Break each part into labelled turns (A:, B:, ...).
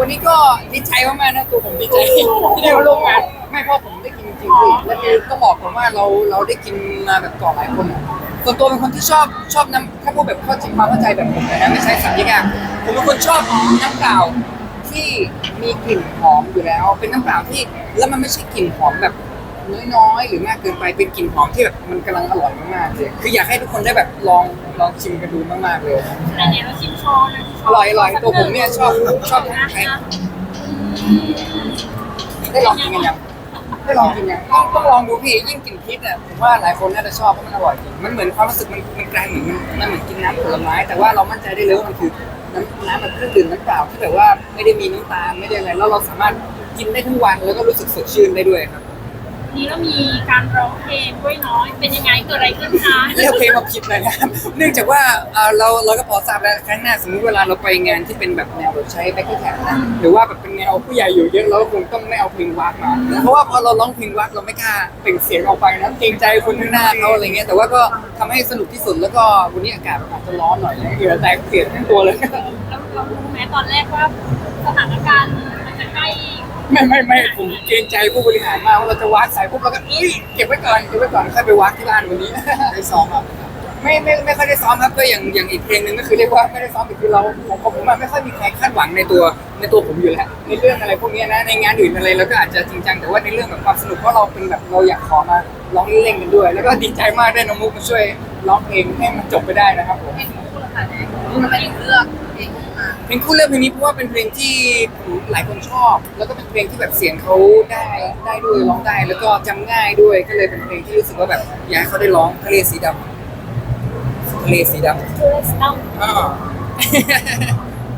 A: วันนี้ก็ดีใจมากๆนะตัวผมดีใจที่ได้มาร่วมงานไม่เพราะผมได้กินจริงๆพี่และคือก็บอกผมว่าเราเราได้กินมาแบบก่อนหลายคนส่วนตัวเป็นคนที่ชอบชอบน้ำถ้าพูดแบบเข้าใจความเข้าใจแบบผมเลยนะไม่ใช่สับยากๆผมเป็นคนชอบน้ำเปล่าที่มีกลิ่นหอมอยู่แล้ว เป็นน้ำเปล่าที่แล้วมันไม่ใช่กลิ่นหอมแบบ น้อยๆหรือมากเกินไปเป็นกลิ่นหอมที่แบบมันกำลังอร่อยมากๆเลยคืออยากให้ทุกคนได้แบบลองลองชิมกันดูมากๆเลย
B: ไหนๆเราชิมโชว์นะ
A: อร่อยอร่อยตัวผมเนี่ยชอบชอบทั้งไทยได้ลองกินกันยังได้ลองกินยังต้องต้องลองดูพี่ยิ่งกลิ่นพริกเนี่ยผมว่าหลายคนน่าจะชอบเพราะมันอร่อยจริงมันเหมือนความรู้สึกมันมันกลายเหมือนมันมันเหมือนกินน้ำผลไม้แต่ว่าเรามั่นใจได้เลยว่ามันคือน้ำน้ำแบบเครื่องดื่มน้ำเปล่าที่แบบว่าไม่ได้มีน้ำตาลไม่ได้อะไรแล้วเราสามารถกินได้ทั้งวันแล้วก็รู้สึกสดชื่นได้ด้วยครับ
B: นี้เรามีการร้องเพลงด้วยน้อยเป็นยังไงเกิดอะไรขึ้นคะ
A: เลือกเพลงมาผิดเลยนะครับ เนื่องจากว่าเอ่อเราเราก็พอทราบแล้วครั้งหน้าสมมติเวลาเราไปงานที่เป็นแบบแนวแบบใช้แบ็คกิ้งแท็กนะหรือว่าแบบเป็นแนวผู้ใหญ่อยู่เยอะเราก็คงต้องไม่เอาเพลงวักมาเพราะว่าพอเราร้องเพลงวักเราไม่กล้าเปล่งเสียงออกไปนะเกรงใจคนข้างหน้าเขาอะไรเงี้ยแต่ว่าก็ทำให้สนุกที่สุดแล้วก็วันนี้อากาศอาจจะร้อนหน่อยเหงื่อแตกเปียกทั้งตัวเลย
B: เราเรารู้ไหมตอนแรกว่าสถานการณ์มันจะใกล้
A: ไม่ไม่ไม่ผมเกรงใจผู้บริหารมากว่าเราจะวักสายปุ๊บเราก็เอ้ยเก็บไว้ก่อนเก็บไว้ก่อนค่อยไปวักที่บ้านวันนี้ได้ซ้อมครับไม่ไม่ไม่ค่อยได้ซ้อมครับก็อย่างอย่างอีกเพลงหนึ่งก็คือเรียกว่าไม่ได้ซ้อมแต่คือเราผมผมอะไม่ค่อยมีใครคาดหวังในตัวในตัวผมอยู่แล้วในเรื่องอะไรพวกนี้นะในงานอื่นอะไรเราก็อาจจะจริงจังแต่ว่าในเรื่องแบบความสนุกเพราะเราเป็นแบบเราอยากขอมาร้องเล่นกันด้วย แล้วก็ดีใจมากได้น้องมุกมาช่วยร้องเพลงให้มันจบไปได้นะครับผม
B: ทำไมถึงเลือก เพลงมา
A: เพลงคู่เลือกเพลงนี้เพราะว่าเป็นเพลงที่หลายคนชอบ แล้วก็เป็นเพลงที่แบบเสียงเขาได้ได้ด้วยร้องได้ แล้วก็จำง่ายด้วยก็เลยเป็นเพลงที่รู้สึกว่าแบบอยากให้เขาได้ร้องทะเลสีดำทะเลสีดำ
B: เลือกสตัม
A: อ่า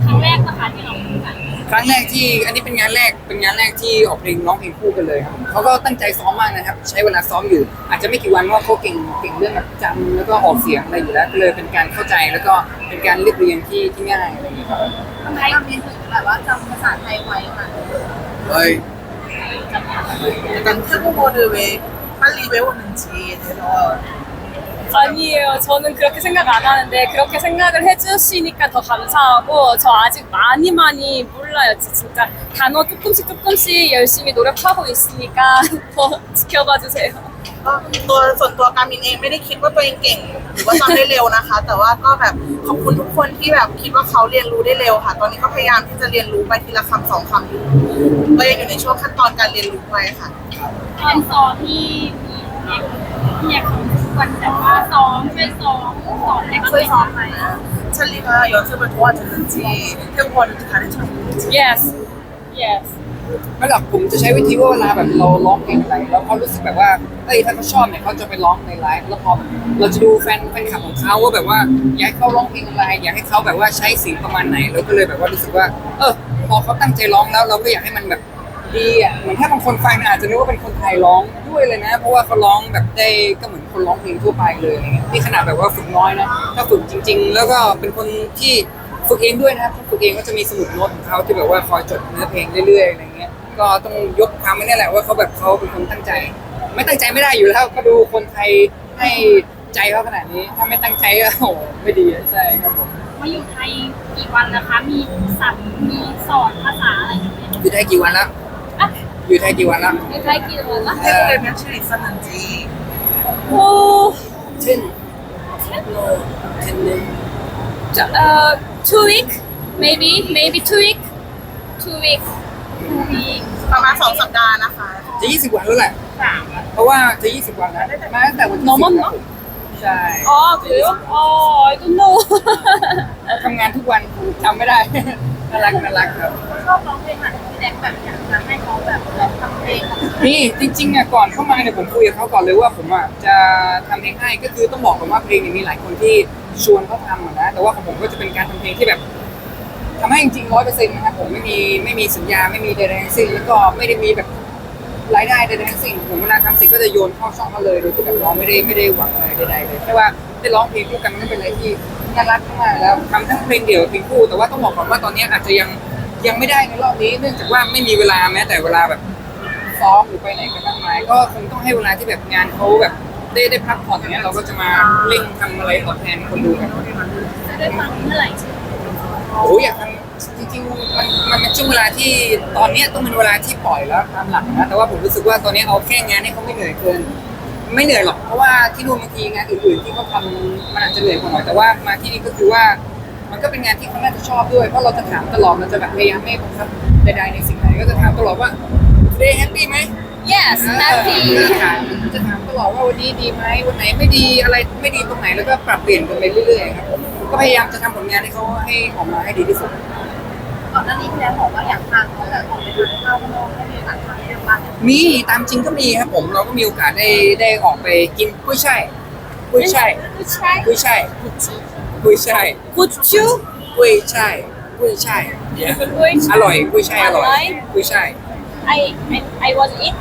B: ครั้งแรกนะคะที่เราพูดกัน
A: ครั้งแรกที่อันนี้เป็นงานแรกเป็นงานแรกที่ออกเพลงร้องเพลงคู่กันเลยครับเขาก็ตั้งใจซ้อมมากนะครับ ใช้เวลาซ้อมอยู่ อาจจะไม่กี่วันเพราะว่าเขาเก่งเก่งเรื่องแบบจำแล้วก็ออกเสียงอะไรอยู่แล้วก็เลยเป็นการเข้าใจแล้วก็เป็นการเรียบเรียงที่ที่ง่ายอะไรอย่างเงี้ยครับ
B: ทำไมเราเรียนถึงแบบว่าจำภาษาไทยไว้ค่ะ
A: เฮ้ย
B: จำภาษาไทย
C: 약간 태국어를 왜 빨리 외웠는지에 대해서
D: 아니에요. 저는 그렇게 생각 안 하는데 그렇게 생각을 해주시니까 더 감사하고 저 아직 많이 많이 몰 라요. 진짜 단어 조금씩 조금씩 열심히 노력하고 있으니까 더 지켜봐 주세요.
C: ก็ตัวส่วนตัวการมินเองไม่ได้คิดว่าตัวเองเก่ง หรือว่าจำได้เร็วนะคะ แต่ว่าก็แบบขอบคุณทุกคนที่แบบคิดว่าเขาเรียนรู้ได้เร็วค่ะ ตอนนี้ก็พยายามที่จะเรียนรู้ไปทีละคำสองคำอยู่ก็ยังอยู่ในช่วงขั้นตอนการเรียนรู้ไปค่ะ
B: เป็นซ้อมที่มีเรียกวันแต่ว่าซ้อมช่วยซ้อมสอนให้เขาไปซ้อมไหม
C: 찰리가 연습을 도와줬는지 태국어를 가르쳐줬는지
D: Yes. Yes.
A: ไม่หรอกผมจะใช้วิธีว่าเวลาแบบเราร้องเพลงอะไรแล้วเขารู้สึกแบบว่าเอ้ยถ้าเขาชอบเนี่ยเขาจะไปร้องในไลฟ์แล้วพอเราจะดูแฟนแฟนคลับของเขาว่าแบบว่าอยากให้เขาร้องเพลงอะไรอยากให้เขาแบบว่าใช้เสียงประมาณไหนเราก็เลยแบบว่ารู้สึกว่า เออพอเขาตั้งใจร้องแล้วเราก็อยากให้มันแบบดีอ่ะเหมือนถ้าบางคนฟังอาจจะนึกว่าเป็นคนไทยร้องด้วยเลยนะ เพราะว่าเขาร้องแบบได้ก็เหมือน อน คนร้องเพลงทั่วไปเลยอะไรเงี้ยนี่ขนาดแบบว่าฝึกน้อยนะถ้าฝึกจริง ๆ แล้วก็เป็นคนที่ฝึกเองด้วยนะครับฝึกเองก็จะมีสมุดโน้ตของเขาที่แบบว่าคอยจดเนื้อเพลงเรื่อยๆอะไรเงี้ยก็ต้องยกความนี่แหละว่าเขาแบบเขาเป็นคนตั้งใจ ไม่ตั้งใจไม่ได้อยู่แล้วก็ดูคนไทยให้ใจเขาขนาดนี้ ถ้าไม่ตั้งใจก็โหไม่ดีใช่ครับผม
B: มาอยู่ไทยกี่วันนะคะ มีสับมีสอนภาษาอะไรอย่างเงี้ย
A: อยู่ไทยกี่วันแล้ว
B: อ
A: ยู่ไทยกี่วันแล้ว
B: อยู่ไทยกี่วันแล้ว
C: 태국에 며칠 있었는지
A: well, 10, 10, no, 10
D: days. uh, two week, maybe, maybe two week, two week.
C: ประมาณสองสัปดาห์นะคะ
A: จะ 20 วันแล้วแหละ
B: สาม
A: เพราะว่าจะ 20 วันแล้วมาตั้งแต่วันที่ Normal
D: เนอ
A: ใช่
D: Oh, do you? Oh, I don't know.
A: ทำงานทุกวันจำไม่ได้ น่ารักน่ารักครับ
B: ชอบร้องเพลงแบบพี่แดกแบบอยากจะให้เขาแบบทำเพลงของ
A: นี่จริงๆอะก่อนเข้ามาเนี่ยผมคุยกับเขาก่อนเลยว่าผมอะจะทำเพลงให้ก็คือต้องบอกก่อนว่าเพลงเนี่ยมีหลายคนที่ชวนเขาทำอะนะแต่ว่าของผมก็จะเป็นการทำเพลงที่แบบทำให้จริงๆร้อยเปอร์เซ็นต์นะครับผมไม่มีไม่มีสัญญาไม่มีใดๆทั้งสิ้นแล้วก็ไม่ได้มีแบบรายได้ใดๆทั้งสิ้นผมเวลาทำเสร็จก็จะโยนเข้าช่องเขาเลยโดยที่แบบร้องไม่ได้ไม่ได้หวังอะไรใดๆเลยแค่ว่าได้ร้องเพลงคู่กันมันก็เป็นอะไรที่ น่ารักมากแล้วทำทั้งเพลงเดี่ยวเพลงคู่แต่ว่าต้องบอกก่อนว่าตอนนี้อาจจะยังยังไม่ได้ในรอบนี้ เนื่องจากว่าไม่มีเวลาแม้แต่เวลาแบบซ้อมหรือไปไหนกันบ้างไหมก็คงต้องให้เวลาที่แบบงานเขาแบบได้ได้พักผ่อนอย่างเงี้ยเราก็จะมาเร่งทำอะไรตอบแทนคนดูกัน
B: จะได้ฟังเมื่อไหร่
A: โอ้ยอยากทำจริงๆมันมันเป็นช่วงเวลาที่ตอนเนี้ยต้องเป็นเวลาที่ปล่อยแล้วตามหลักนะแต่ว่าผมรู้สึกว่าตอนนี้เอาแค่งานให้เขาไม่เหนื่อยเกิน ไม่เหนื่อยหรอกเพราะว่าที่นู่นบางทีงานอื่นๆที่เขาทำมันอาจจะเหนื่อยกว่าหน่อยแต่ว่ามาที่นี่ก็คือว่า มันก็เป็นงานที่เขาน่าจะชอบด้วยเพราะเราจะถามตลอดเราจะแบบพยายามไม่บังคับใดๆในสิ่งไหนก็จะถามตลอดว่า today happy ไหม
D: yes happy
A: จะถามจะถามตลอดว่าวันนี้ดีไหมวันไหนไม่ดีอะไรไม่ดีตรงไหนแล้วก็ปรับเปลี่ยนกันไปเรื่อยๆครับผมก็พยายามจะทำผลงานให้เขาให้ออกมาให้ดีที่สุด
B: ก่อนหน้านี้ที่แล้วบอกว่าอยากทานแต่ผมไปทานข้าวข้างนอกไม่มีโอกาสทานที่บ้าก
A: มีตามจริงก็มีครับผมเราก็มีโอกาสได้ได้ออกไปกินกุ้ยช่ายกุ้ยช่าย
D: กุ้ยช่าย
A: กุ้ยช่ายกุ้ยช่าย
D: กุ้
A: ยช่ายกุ้ยช่ายอร่อยกุ้ยช่ายอร่อยกุ้ยช่าย
D: I I was eat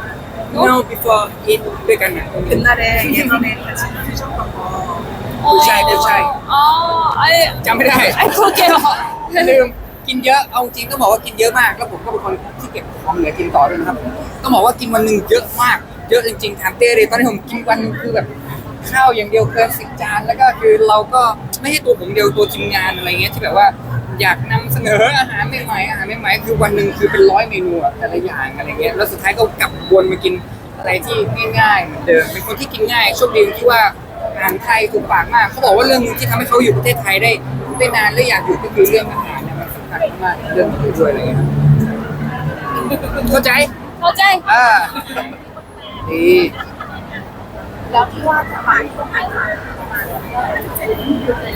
A: no, no before eat ด้วยกันนะ
C: เป็นอะไรเงี้ยตอ
A: นนี้ที่ช
E: อบกับพ่
D: กุ้ยช่า
A: ยกุ้ยช่าย
D: อ๋อ I
A: จำไม่ได้
D: I forget
A: ลืม กินเยอะเอาจริงต้องบอกว่ากินเยอะมากแล้วผมก็เป็นคนที่เก็บของเหลือกินต่อด้วยนะครับต้องบอกว่ากินวันหนึ่งเยอะมาก เยอะจริงๆถามเต้เลยตอนที่ผมกินวันคือแบบข้าวอย่างเดียวเกินสิบจานแล้วก็คือเราก็ไม่ใช่ตัวผมเดียวตัวทีมงานอะไรเงี้ยที่แบบว่าอยากนำเสนออาหารใหม่ๆอาหารใหม่ๆคือวันหนึ่งคือเป็นร้อยเมนูอะแต่ละอย่างอะไรเงี้ยแล้วสุดท้ายก็กลับวนมากินอะไรที่ง่ายๆเหมือนเดิมเป็นคนที่กินง่ายโชคดีที่ว่าอาหารไทยถูกปากมากเขาบอกว่าเรื่องนึงที่ทำให้เขาอยู่ประเทศไทยได้ได้นานและอยากอยู่ก็คือเรื่องอาหารำคัญมากๆเรื่องนี้ด้วยอะไรเงี้ยเข้าใจ
D: เข้าใจ
A: อ่าดี
B: แล้วที่ว่าจะไปช่วงไหนคะ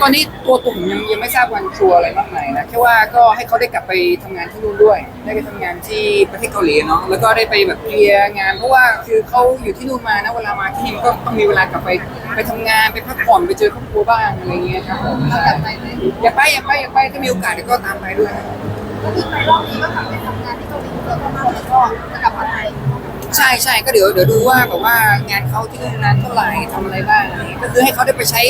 A: ตอนนี้ตัวตุ่มยังยังไม่ทราบวันชัวร์อะไรมากมายนะแค่ว่าก็ให้เขาได้กลับไปทำงานที่นู่นด้วย ได้ไปทำงานที่ประเทศเกาหลีเนาะแล้วก็ได้ไปแบบเคลียร์งาน เพราะว่าคือเขาอยู่ที่นู่นมานะเวลามาที่นี่มันก็ต้องมีเวลากลับไปไปทำงานไปพักผ่อนไปเจอครอบครัวบ้างอะไรเงี้ยครับผมใช่อย่าไปอย่าไปอย่าไปถ้ามีโอกาสเดี๋ยวก็ตามไปด้วย
B: ก็คือไปรอบนี้ก็กลับไปทำงานที่เกาหลีเพิ่มมากแล้วก็จะกลับมาไทย
A: ใช่ใช่ก็เดี๋ยวเดี๋ยวดูว่าแบบว่างานเขาที่นู่นนานเท่าไหร่ทำอะไรบ้างอะไรเงี้ยก็คือให้เขาได้ไปใช้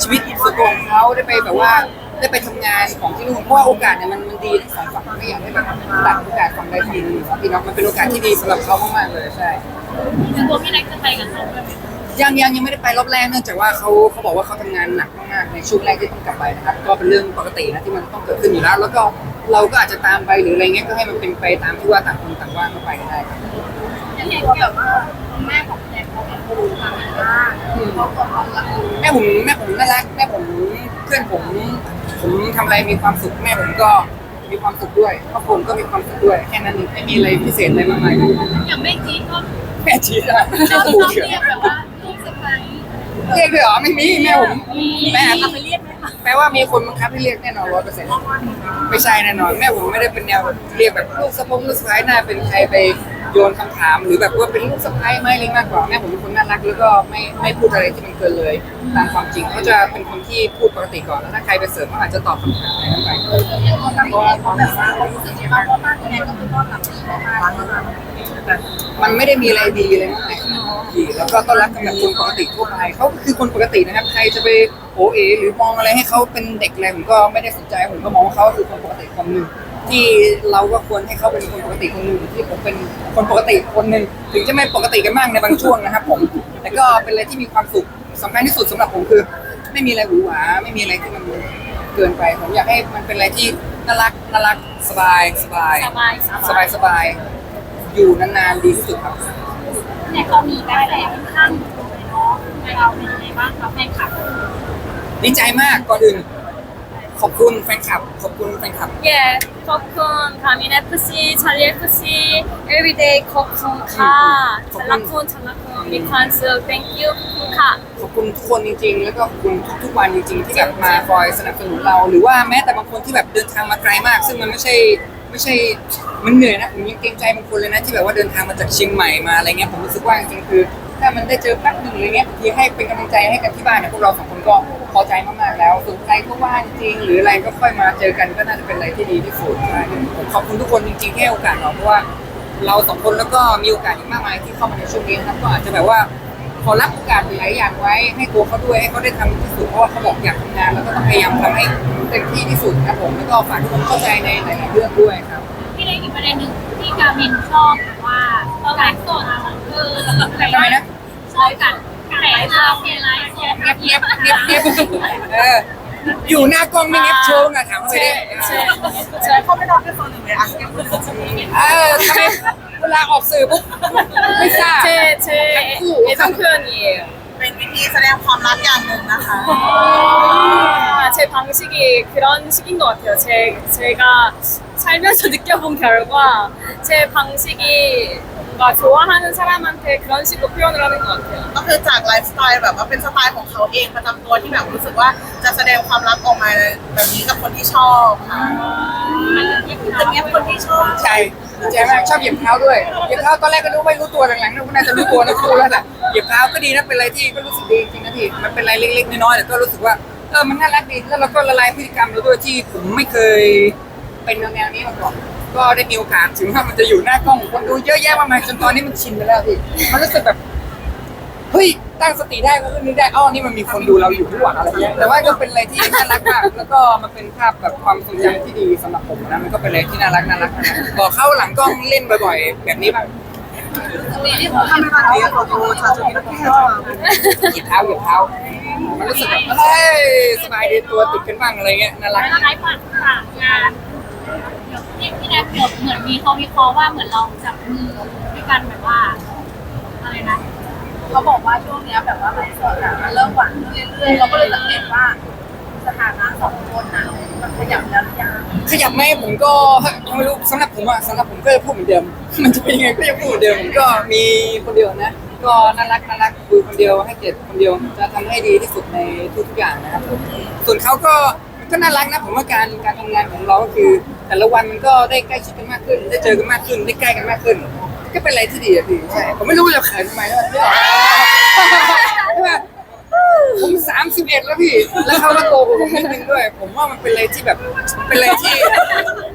A: ชีวิตส่วนตัวของเขาได้ไปแบบว่าได้ไปทำงานของที่นู่นเพราะว่าโอกาสเนี่ยมันมันดีทั้งสองฝั่งไม่อยากให้แบบตัดโอกาสฝั่งใดฝั่งหนึ่งครับพี่น้องมันเป็นโอกาสที่ดีสำหรับเขามากๆเลยใช่
B: คือตัวพี่แน็กจะไปกับน้องด้วยไหม
A: ยังยังยังไม่ได้ไปรอบแรกเนื่องจากว่าเขาเขาบอกว่าเขาทำงานหนักมากๆในช่วงแรกที่ต้องกลับไปนะครับก็เป็นเรื่องปกตินะที่มันต้องเกิดขึ้นอยู่แล้ว แล้วก็เราก็อาจจะตามไปหรืออะไรเงี้ยก็ให้มันเป็นไปตามที่ว่าต่างคนต่างว่างก็ไปก็ได้ครับ
B: อย่างเห็นแบบว่าแม่ของพี่แน็กเขาเป็นครูทำงานมากเขาก็เขาหลัก
A: แม่ผมแม่ผมน่ารักแม่ผมเพื่อนผมผมทำอะไรมีความสุขแม่ผมก็มีความสุขด้วยครอบครัวผมก็มีความสุขด้วยแค่นั้นเองไม่มีอะไรพิเศษอะไรมากมายเลย
B: อย่างแม่จีก็
A: แม่ชีสอะ
B: ชอบ
A: พู
B: ช
A: ด
B: อบ
A: เถ
B: เรีย
A: อะ
B: กแบบว่าลูกสะใภ้
A: เรียกด้วยเหรอไม่มีแม่ผมแม่
B: เอาไปเรียกไหมคะ
A: แปลว่ามีคนบังคับให้เรียกแน่นอนร้อยเปอร์เซ็นต์ไม่ใช่แน่นอน แม่ผมไม่ได้เป็นแนวแบบเรียกแบบลูกสะพงลูกสะพ้ายหน้าเป็นใครไป โยนคำถามหรือแบบว่าเป็นลูกสะพ้ายไหมอะไรมากกว่าแม่ผมเป็นคนน่ารักแล้วก็ไม่ไม่พูดอะไรที่มันเกินเลยตามความจริงเขาจะเป็นคนที่พูดปกติก่อนแล้วถ้าใครไปเสริมเขาอาจจะตอบคำถามอะไรนั้นไป
B: เพราะว่าเขาแบบว่าเขารู้สึกยังไงบ้าว่าพี่แน็กก็คือต้อนรับดีมากๆ
A: มันไม่ได้มีอะไรดีเลยมากดีแล้วก็ต้อนรับกันแบบคนปกติทั่วไปเขาคือคนปกตินะครับใครจะไปโอเอหรือมองอะไรให้เขาเป็นเด็กอะไรผมก็ไม่ได้สนใจผมก็มองว่าเขาคือคนปกติคนหนึ่ง ที่เราก็ควรให้เขาเป็นคนปกติคนหนึ่งที่ผมเป็นคนปกติคนหนึ่งถึงจะไม่ปกติกันบ้างในบางช่วงนะครับผมแต่ก็เป็นอะไรที่มีความสุขสำคัญที่สุดสำหรับผมคือ ไม่มีอะไรหวือหวาไม่มีอะไรที่มันเกินไปผมอยากให้มันเป็นอะไรที่น่ารักน่ารักสบายสบาย
D: สบาย
A: สบายสบายอยู่นานๆดีที่สุดครับ
B: เนี่ยเขามีได้แต่ค่อนข้างเลยเนาะเราเป็นยังไงบ้างคะแฟนคลับ
A: ดีใจมากก่อนอื่น ขอบคุณแฟนคลับ ขอบคุณแฟนคลับ
D: Yeah, cocoon, 가민 FC, 찰리 FC, everyday cocoon 카, 잘라쿤, 잘라쿤, 미칸스, thank you, cocoon 카.
A: ขอบคุณทุกคนจริงๆ แล้วก็ขอบคุณทุกๆวันจริงๆ ที่แบบมาคอยสนับสนุนเรา หรือว่าแม้แต่บางคนที่แบบเดินทางมาไกลมาก ซึ่งมันไม่ใช่ไม่ใช่ มันเหนื่อยนะ ผมยังเกรงใจบางคนเลยนะที่แบบว่าเดินทางมาจากเชียงใหม่มาอะไรเงี้ย ผมรู้สึกว่าจริงๆ คือ ถ้ามันได้เจอแป๊บหนึ่งอะไรเงี้ยบางทีให้เป็นกำลังใจให้กันที่บ้านเนี่ยพวกเราสองคนก็พอใจมากๆแล้วสนใจก็ว่างจริง หรืออะไรก็ค่อยมาเจอกันก็น่าจะเป็นอะไรที่ดีที่สุดผมขอบคุณทุกคนจริงๆที่ให้โอกาสเราเพราะว่าเราสองคนแล้วก็มีโอกาสอีกมากมายที่เข้ามาในช่วงนี้นะครับก็อาจจะแบบว่าขอรับโอกาสหลายอย่างไว้ให้ตัวเขาด้วยให้เขาได้ทำที่สุดเพราะว่าเขาบอกอยากทำงานแล้วก็ต้องพยายามทำให้เต็มที่ที่สุดครับผมแล้วก็ฝากทุกคนเข้าใจในหลายๆเรื่องด้วยครับ
B: พี่เล็กอีกประเด็นหนึ่ง ที่กามินชอบแบบว่าเราไลฟ์สดคือไก่
A: ทำไมนะ
B: ชอบกันไก่ไลฟ์สดไลฟ์สด
A: เงียบเงียบเงียบเงียบเออ อยู่หน้ากล้องไม่เน็บโชว์อะถามเขาไป
D: 제,
A: ได้
D: 제,
C: เขาไม่รอแค่คนหนึ่งเลยอ่ะแค่คนหนึ่ง
A: เออทำไมเวลาออกสื่อปุ๊บไม่ทราบ
D: 제, 제 애정 표현이에요.
C: เป็นวิธีแสดงความรักอย่างหนึ่งนะคะ
D: 아, 제 방식이 그런 식인 것 같아요. 제, 제가 살면서 느껴본 결과 제 방식이 뭔가 좋아하는 사람한테 그런 식으로 표현을 하는 것 같아요.
C: ก็คือจากไลฟ์สไตล์แบบว่าเป็นสไตล์ของเขาเองประจำตัวที่แบบรู้สึกว่าจะแสดงความรักออกมาแบบนี้กับคนที่ชอบค่ะจะเงียบคนที่ชอบ
A: ใช่ดีใจมากชอบเหยียบเท้าด้วยเหยียบเท้าตอนแรกก็รู้ไม่รู้ตัวหลังๆน่าจะรู้ตัวนะครูแล้วแหละเหยียบเท้าก็ดีนะเป็นอะไรที่ก็รู้สึกดีจริงๆนะพี่มันเป็นอะไรเล็กๆน้อยๆแต่ก็รู้สึกว่าเออมันน่ารักดีแล้วเราก็ละลายพฤติกรรมเราด้วยที่ผมไม่เคย เป็นแนวๆนี้มาก่อนก็ได้มีโอกาสถึงว่ามันจะอยู่หน้ากล้องคนดูเยอะแยะมากมายจนตอนนี้มันชินไปแล้วพี่มันรู้สึกแบบเฮ้ยตั้งสติได้ก็คือนึกได้อ้อนี่มันมีคนดูเราอยู่ทุกวันอะไรเงี้ยแต่ว่าก็เป็นอะไรที่น่ารักมากแล้วก็มันเป็นภาพแบบความทรงจำที่ดีสำหรับผมนะมันก็เป็นอะไรที่น่ารักน่ารักนะบอกเข้าหลังกล้องเล่นบ่อยๆ แบบนี้บ้าง
C: ปีที่ผมทำมาแล้วขอโชา
A: ชนที่แค่หยิเท้าหยิบเท้ามันรู้สึกแบบเฮ้ยสบายดีตัวติดกันบ้างอะไรเงี้ยน่ารัก
B: น่ารักมากงาน ที่พี่แดกเกือบเหมือนมีเขาวิเคราะห์ว่าเหมือนเราจับมือด้วยกันแบบว่าอะไรนะ
C: เขาบอกว่าช่วงเนี้ยแบบว่ามันสดอะมันเริ่มหวานขึ้นเรื่อยๆเราก็เลยสังเกตว่าสถานะสองคนนะมันขยับแล้วหรือยัง
A: ขยับไหมผมก็ยังไม่รู้สำหรับผมอะสำหรับผมก็จะพูดเหมือนเดิม มันจะเป็นยังไงก็ยังพูดเหมือนเดิมผมก็มีคนเดียวนะ ก็น่ารักน่ารักคุยคนเดียวให้เกียรติคนเดียวจะทำให้ดีที่สุดในทุกๆอย่างนะครับผมส่วนเขาก็ก็น่ารักนะผมว่าการการทำงานของเราก็คือ แต่ละวันมันก็ได้ใกล้ชิดกันมากขึ้น ได้เจอกันมากขึ้น ได้ใกล้กันมากขึ้น ก็เป็นอะไรที่ดีอะพี่ใช่ผมไม่รู้ว่าจะเขินทำไมนะใช่ไหมผมสามสิบเอ็ดแล้วพี่ แล้วเขาก็โตกว่าผมนิดนึงด้วย ผมว่ามันเป็นอะไรที่แบบ เป็นอะไรที่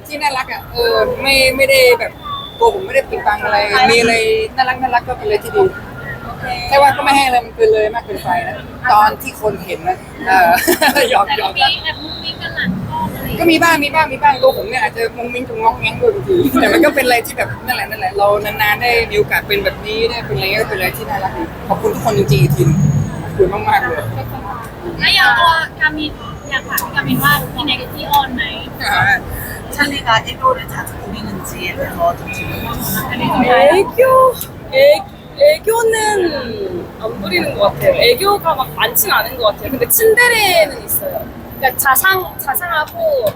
A: ที่น่ารักอะ เออ ไม่ไม่ได้แบบตัวผมไม่ได้ปิดบังอะไร มีอะไรน่ารักน่ารักก็เป็นอะไรที่ดีแค่ว่าก็ไม่ให้อะไรมันเกินเลยมากเกินไปนะ ตอนที่คนเห็นนะ เออหยอก
B: แต่
A: หย
B: ก็
A: อก
B: มี
A: กัน
B: แอบมุ้งมิ้งกันหลังกล้องอะไรอย่าง
A: ก็
B: เงี้ย
A: มีบ้างมีบ้างมีบ้างตัวผมเนี่ยอาจจะมุงมิ้งจงงอกแงงด้วยบางที แต่มันก็เป็นอะไรที่แบบนั่นแหละนั่นแหละ เรานานๆได้มีโอกาสเป็นแบบนี้ได้เป็นอะไรเงี้ยก็เป็นอะไรที่น่ารักดีขอบคุณทุกคนจริงๆอีกทีหนึงขอบคุณมากๆเลย
B: แล้วอย่างตัวกามินอยากถามกามินว่าพี่แน็กที่ออนไหม
C: 찰리가 애교를 자주 부리는지에 대해서 좀 질문을
B: อันนี้ก็ได้
D: 애교, 애, 애교는 안 부리는 것 같아요. 애교가 막 많지는 않은 것 같아요. 근데 츤데레는 있어요. 그러니까 자상, 자상하고,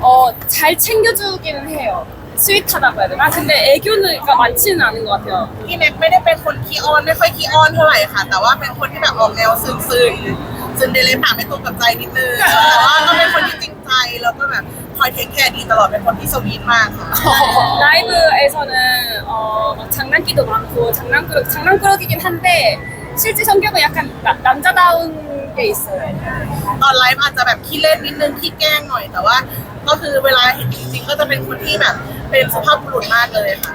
D: 어, 잘 챙겨주기는 해요. 스윗하다고 해야 되나? 근데 애교는 그러니까 많지는 않은 것 같아요.
C: พี่เน็กไม่ได้เป็นคนขี้อ้อนไม่ค่อยขี้อ้อนเท่าไหร่ค่ะ แต่ว่าเป็นคนที่แบบออกแนวซึนซึนซึนเดเลปากไม่ตรงกับใจนิดนึงแต่ว่าก็เป็นคนที่จริงใจแล้วก็แบบคอยเทคแคร์ดีตลอดเป็นคนที่สวีทมากค่ะ
D: 라이브에서는 어, 막 장난기도 많고 장난꾸러, 장난꾸러기긴 한데 실제 성격은 약간 나- 남자다운 เอ
C: ตอนไลฟ์อาจจะแบบขี้เล่นนิดนึงขี้แกล้งหน่อยแต่ว่า ก็คือเวลาเห็นจริงๆก็จะเป็นคนที่แบบ เป็นสภาพบุรุษมากเลยค่ะ